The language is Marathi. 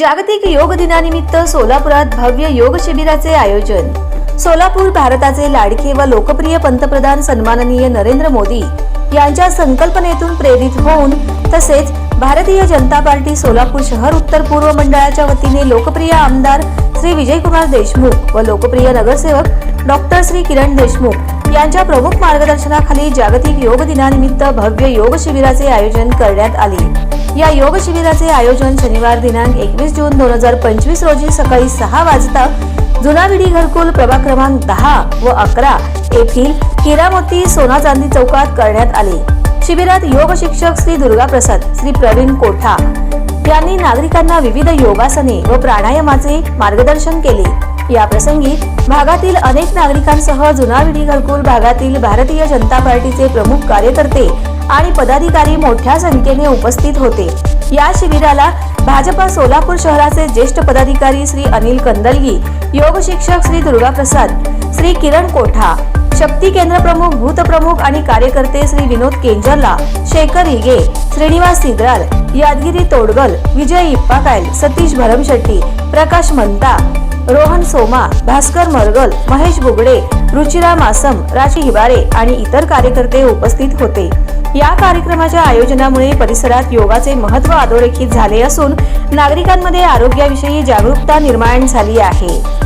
जागतिक योग दिनानिमित्त सोलापुरात भव्य योग शिबिराचे आयोजन. सोलापूर भारताचे लाडके व लोकप्रिय पंतप्रधान सन्माननीय नरेंद्र मोदी यांच्या संकल्पनेतून प्रेरित होऊन तसेच भारतीय जनता पार्टी सोलापूर शहर उत्तर पूर्व मंडळाच्या वतीने लोकप्रिय आमदार श्री विजयकुमार देशमुख व लोकप्रिय नगरसेवक डॉक्टर श्री किरण देशमुख यांच्या प्रमुख मार्गदर्शनाखाली जागतिक योग दिनानिमित्त भव्य योग शिबिराचे आयोजन करण्यात आले. या योग शिबिराचे आयोजन शनिवार दिनांक एकवीस जून दोन हजार पंचवीस रोजी सकाळी सहा वाजता जुना विडी घरकुल प्रभाग क्रमांक दहा व अकरा येथील हिरामोती सोना चांदी चौकात करण्यात आले. शिबिरात योग शिक्षक श्री दुर्गा प्रसाद श्री प्रवीण कोठा यांनी नागरिकांना विविध योगासने व प्राणायामाचे मार्गदर्शन केले. या प्रसंगी भागातील अनेक नागरिकांसह जुना घरकुल भागातील भारतीय जनता पार्टीचे प्रमुख कार्यकर्ते आणि पदाधिकारी मोठ्या संख्येने उपस्थित होते. या शिबिराला भाजपा सोलापूर शहराचे ज्येष्ठ पदाधिकारी श्री अनिल कंदलगी योग शिक्षक श्री दुर्गा प्रसाद श्री किरण कोठा शक्ती केंद्र प्रमुख भूतप्रमुख आणि कार्यकर्ते श्री विनोद केंजरला शेखर हिगे श्रीनिवास सिद्राल यादगिरी तोडगल विजय इप्पाकायल सतीश भरमशेट्टी प्रकाश मंता रोहन सोमा भास्कर मरगल महेश बुगडे रुचिरा मासम राज हिबारे आणि इतर कार्यकर्ते उपस्थित होते. या कार्यक्रमाच्या आयोजनामुळे परिसरात योगाचे महत्त्व अधोरेखित झाले असून नागरिकांमध्ये आरोग्याविषयी जागरूकता निर्माण झाली आहे.